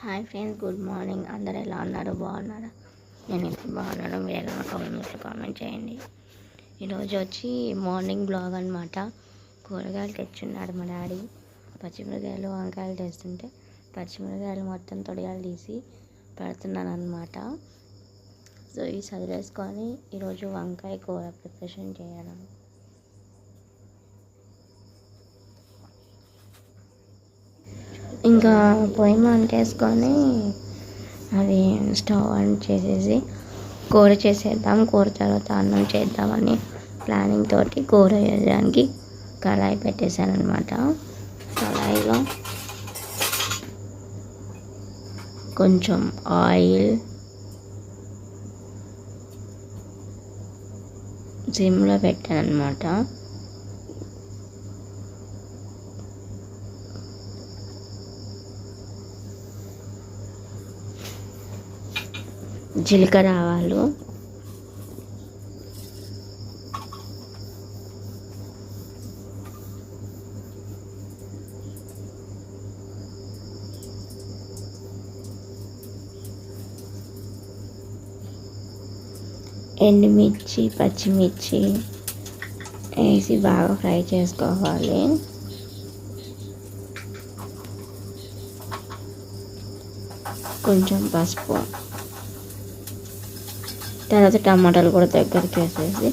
Hi friends good morning. అందరు ఎలా ఉన్నారు? బాగున్నారా? నేను ఇప్పుడు బాగున్నాను. మీరు ఎలా కామెంట్స్లో కామెంట్ చేయండి. ఈరోజు వచ్చి మార్నింగ్ బ్లాగ్ అనమాట కూరగాయలు తెచ్చున్నాడు మా డాడీ. పచ్చిమిరకాయలు వంకాయలు తెస్తుంటే పచ్చిమిరకాయలు మొత్తం తొడియాలు తీసి పెడుతున్నాను అనమాట సో ఈ చదివేసుకొని ఈరోజు వంకాయ కూర ప్రిపరేషన్ చేయడం ఇంకా పొయ్యి మంటేసుకొని అది స్టవ్ ఆన్ చేసేసి కూర చేసేద్దాం. కూర తర్వాత అన్నం చేద్దామని ప్లానింగ్ తోటి కూర చేయడానికి కళాయి పెట్టేశాను అనమాట కళాయిలో కొంచెం ఆయిల్ సిమ్లో పెట్టాను అనమాట జీలకర్ర ఆవాలు ఎండుమిర్చి పచ్చిమిర్చి వేసి బాగా ఫ్రై చేసుకోవాలి. కొంచెం పసుపు తర్వాత టమాటాలు కూడా దగ్గరికి వేసేసి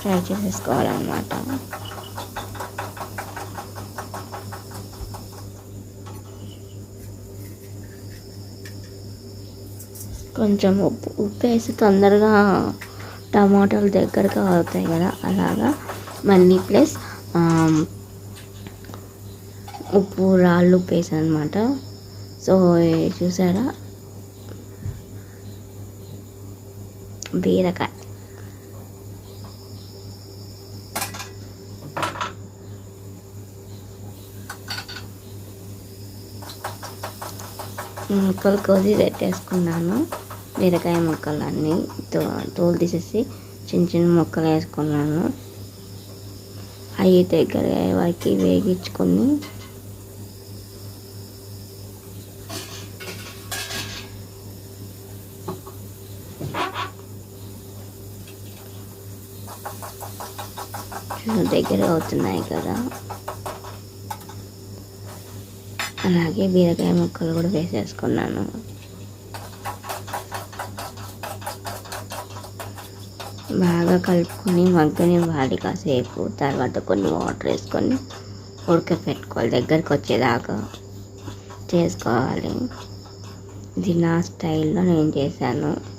ఫ్రై చేసేసుకోవాలన్నమాట. కొంచెం ఉప్పు ఉప్పు వేసి తొందరగా టమాటాలు దగ్గరగా అవుతాయి కదా అలాగా? మళ్ళీ ప్లస్ ఉప్పు రాళ్ళు ఉప్పు వేసాను అనమాట సో చూసారా? బీరకాయ. ముక్కలు కోసి పెట్టేసుకున్నాను. బీరకాయ ముక్కలన్నీ తో తోలు తీసేసి చిన్న చిన్న ముక్కలు వేసుకున్నాను. అవి దగ్గర వరకు వేగించుకొని దగ్గర అవుతున్నాయి కదా. అలాగే బీరకాయ ముక్కలు కూడా వేసేసుకున్నాను. బాగా కలుపుకొని మగ్గనివ్వాలి కాసేపు తర్వాత కొన్ని వాటర్ వేసుకొని ఉడకపెట్టుకోవాలి. దగ్గరికి వచ్చేదాకా చేసుకోవాలి. ఇది నా స్టైల్లో నేను చేశాను.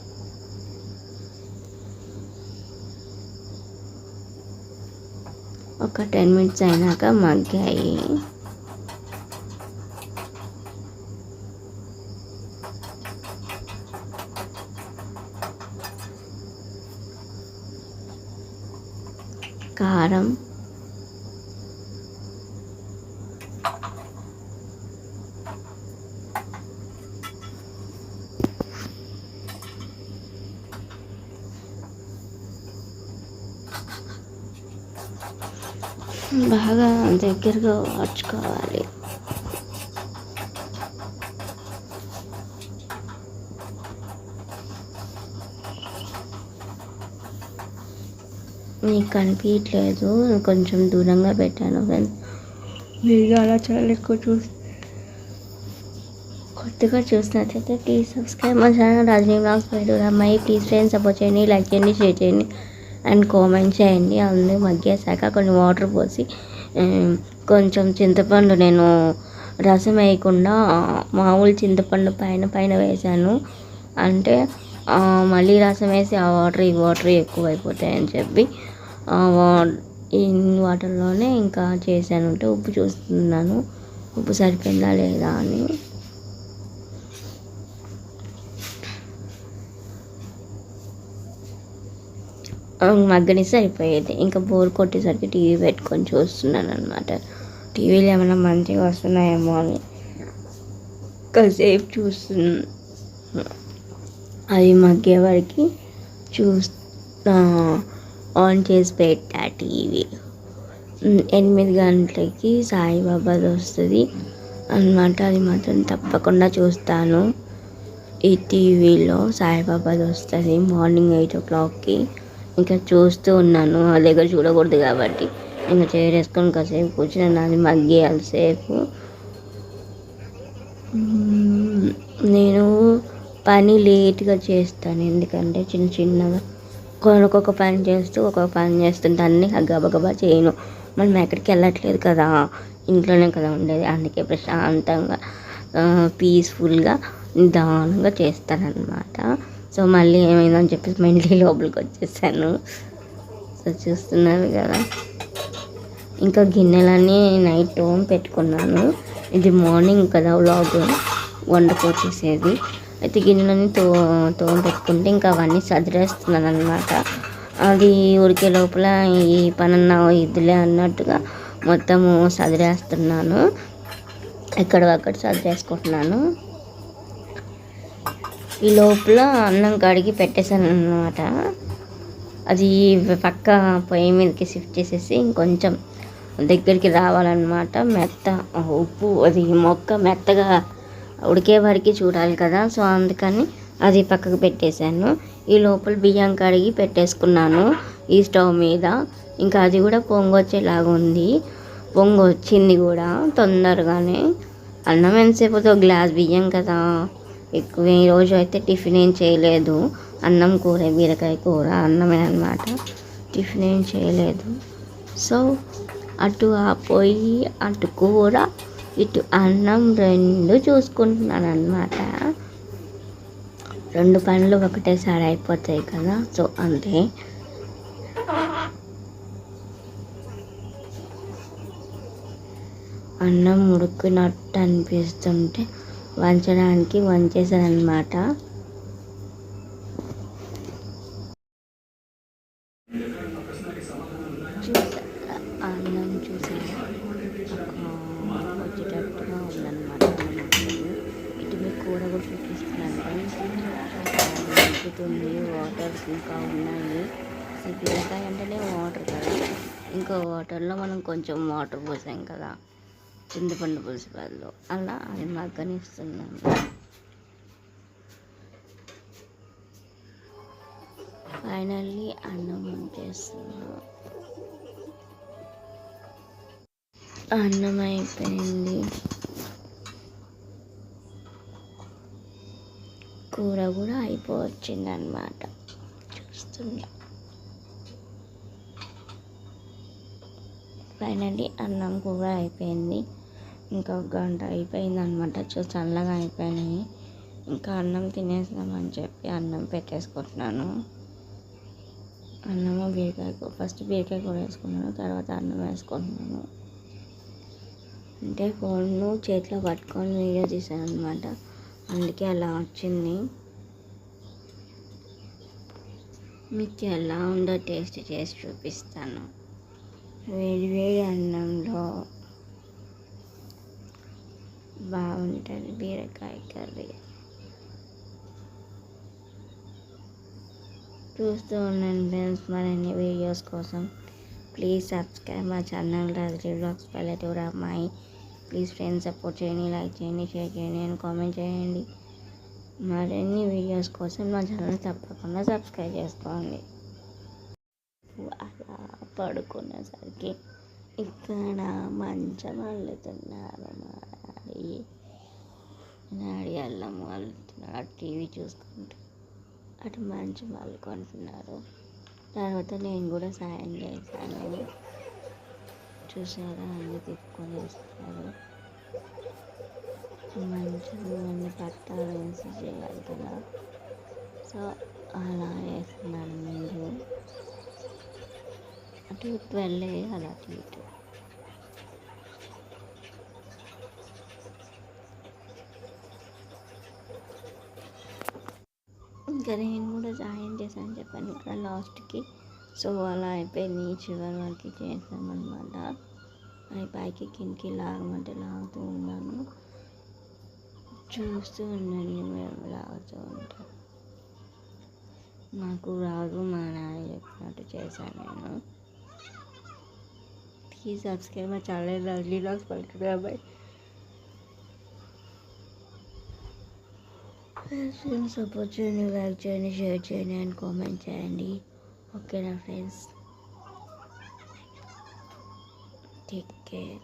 ఒక టెన్ మినిట్స్ అయినాక మగ్గాయి. కారం బాగా దగ్గరగా వాడ్చుకోవాలి మీకు కనిపించట్లేదు కొంచెం దూరంగా పెట్టాను ఫ్రెండ్స్ మీరు అలా చాలా ఎక్కువ చూసి కొత్తగా చూసినట్లయితే ప్లీజ్ సబ్స్క్రైబ్ మా ఛానల్ రజనీ బ్లాగ్స్ పేరు అమ్మాయి ప్లీజ్ ఫ్రెండ్స్ సపోర్ట్ చేయండి లైక్ చేయండి షేర్ చేయండి. అండ్ కామెంట్ చేయండి. అందులో మగ్గేసాక కొన్ని వాటర్ పోసి కొంచెం చింతపండు నేను రసం వేయకుండా మామూలు చింతపండు పైన పైన వేసాను అంటే మళ్ళీ రసం వేసి ఆ వాటర్ ఈ వాటర్ ఎక్కువ అయిపోతాయని చెప్పి ఈ వాటర్లోనే ఇంకా చేశాను. అంటే ఉప్పు చూస్తున్నాను. ఉప్పు సరిపోయిందా లేదా అని. మగ్గనే సరిపోయేది. ఇంకా బోర్ కొట్టేసరికి టీవీ పెట్టుకొని చూస్తున్నాను అనమాట టీవీలో ఏమైనా మంచిగా వస్తున్నాయేమో అని కాసేపు చూస్తున్నా. అది మగ్గే వరకు చూస్తా ఆన్ చేసి పెట్టా టీవీ. ఎనిమిది గంటలకి సాయిబాబాది వస్తుంది అన్నమాట. అది మాత్రం తప్పకుండా చూస్తాను. ఈ టీవీలో సాయిబాబాది వస్తుంది మార్నింగ్ ఎయిట్ ఓ క్లాక్కి. ఇంకా చూస్తూ ఉన్నాను. ఆ దగ్గర చూడకూడదు కాబట్టి. ఇంకా చైర్ వేసుకొని కాసేపు కూర్చున్నాను. అది మగ్గేయాలి సేపు నేను పని లేట్గా చేస్తాను. ఎందుకంటే చిన్న చిన్నగా ఒక్కొక్క పని చేస్తూ ఒక్కొక్క పని చేస్తుంటే అన్నీ గబగబా చేయను. మనం ఎక్కడికి వెళ్ళట్లేదు కదా. ఇంట్లోనే కదా ఉండేది. అందుకే ప్రశాంతంగా పీస్ఫుల్గా నిదానంగా చేస్తానన్నమాట. సో మళ్ళీ ఏమైందని చెప్పేసి మళ్ళీ లోపలికి వచ్చేసాను. సో చూస్తున్నారు కదా. ఇంకా గిన్నెలన్నీ నైట్ పెట్టుకున్నాను. ఇది మార్నింగ్ కదా వ్లాగ్ వండుకొచ్చేసేది వచ్చేసేది అయితే గిన్నెలన్నీ తో తోం పెట్టుకుంటే ఇంకా అవన్నీ సదిరేస్తున్నాను అనమాట అది ఉడికే లోపల ఈ పనన్న ఇదిలే అన్నట్టుగా మొత్తము సదిరేస్తున్నాను. ఎక్కడికక్కడ సదిరేసుకుంటున్నాను. ఈ లోపల అన్నం కడిగి పెట్టేశాను అనమాట అది పక్క పొయ్యి మీదకి షిఫ్ట్ చేసేసి ఇంకొంచెం దగ్గరికి రావాలన్నమాట. మెత్త ఉప్పు అది మొక్క మెత్తగా ఉడికే వరకు చూడాలి కదా. సో అందుకని అది పక్కకు పెట్టేశాను. ఈ లోపల బియ్యం కడిగి పెట్టేసుకున్నాను ఈ స్టవ్ మీద. ఇంకా అది కూడా పొంగొచ్చేలాగా ఉంది. పొంగు వచ్చింది కూడా తొందరగానే. అన్నం ఎంతసేపు ఒక గ్లాస్ బియ్యం కదా. ఎక్కువ ఈ రోజు అయితే టిఫిన్ ఏం చేయలేదు. అన్నం కూర బీరకాయ కూర అన్నమే అనమాట టిఫిన్ ఏం చేయలేదు. సో అటు ఆ పొయ్యి అటు కూర ఇటు అన్నం రెండు చూసుకుంటున్నాను అనమాట రెండు పనులు ఒకటేసారి అయిపోతాయి కదా. సో అంతే. అన్నం ఉడికినట్టు అనిపిస్తుంటే వంచడానికి వంచేసాను చూసారా? అన్నం చూసారా. వచ్చేటట్టుగా ఉందన్నమాట అన్నం ఇటు కూర కూడా చూపిస్తున్నాను ఉడుకుతుంది వాటర్ ఇంకా ఉన్నాయి బీరకాయ అంటేనే వాటర్ కదా ఇంకా వాటర్లో మనం కొంచెం వాటర్ పోసాం కదా చింతపండు పులుసు బదులు. అలా అది మగ్గనిస్తున్నాను ఫైనల్లీ అన్నం వంచేస్తున్నాను అన్నం అయిపోయింది. కూర కూడా అయిపోవచ్చింది అనమాట చూస్తున్నా. ఫైనల్లీ అన్నం కూర అయిపోయింది. ఇంకా ఒక గంట అయిపోయింది అనమాట చూ చల్లగా అయిపోయినాయి. ఇంకా అన్నం తినేస్తామని చెప్పి అన్నం పెట్టేసుకుంటున్నాను. అన్నము బీరకాయ ఫస్ట్ బీరకాయ కూర వేసుకున్నాను తర్వాత అన్నం వేసుకుంటున్నాను. అంటే ఫోన్ను చేతిలో పట్టుకొని వీడియో తీసాను అనమాట అందుకే అలా వచ్చింది. మీకు ఎలా ఉందో టేస్ట్ చేసి చూపిస్తాను. వేడి వేడి అన్నంలో బాగుంటుంది బీరకాయ కర్రీ చూస్తూ ఉండండి ఫ్రెండ్స్ మరిన్ని వీడియోస్ కోసం ప్లీజ్ సబ్స్క్రైబ్ మా ఛానల్ రాజీ బ్లాగ్స్ పల్లెటూరు అమ్మాయి ప్లీజ్ ఫ్రెండ్స్ సపోర్ట్ చేయండి లైక్ చేయండి షేర్ చేయండి అండ్ కామెంట్ చేయండి మరిన్ని వీడియోస్ కోసం మా ఛానల్ తప్పకుండా సబ్స్క్రైబ్ చేసుకోండి అలా పడుకునేసరికి ఇక్కడ మంచం అల్లుతున్నారు మా నాడి డాడీ అల్లం అల్లుతున్నాడు టీవీ చూసుకుంటూ అటు మంచం అల్లుకుంటున్నారు తర్వాత నేను కూడా సాయం చేశాను. చూసారా అన్ని తిప్పుకొని వేస్తున్నారు. మంచి అన్ని పట్టాలు వేసి చేయాలి కదా సో అలా వేస్తున్నాను మీరు. అటు ఇటు వెళ్ళే అలా అటు ఇటు. ఇంకా నేను కూడా సాయం చేశాను చెప్పాను ఇక్కడ లాస్ట్కి. సో అలా అయిపోయింది. చివరి వరకు చేసామన్నమాట అవి పైకి కిందికి లాగమంటే లాగుతూ ఉన్నాను. చూస్తూ ఉండండి మేము లాగుతూ ఉంటాం. నాకు రాదు మా నాన్న చెప్పినట్టు చేశాను నేను. ప్లీజ్ సబ్స్క్రైబ్ మా ఛానల్. లవ్లీ లాగ్స్ పడుతున్నాయి ఫ్రెండ్స్ సపోర్ట్ చేయండి లైక్ చేయండి షేర్ చేయండి అండ్ కామెంట్ చేయండి ఓకేనా ఫ్రెండ్స్ టేక్ కేర్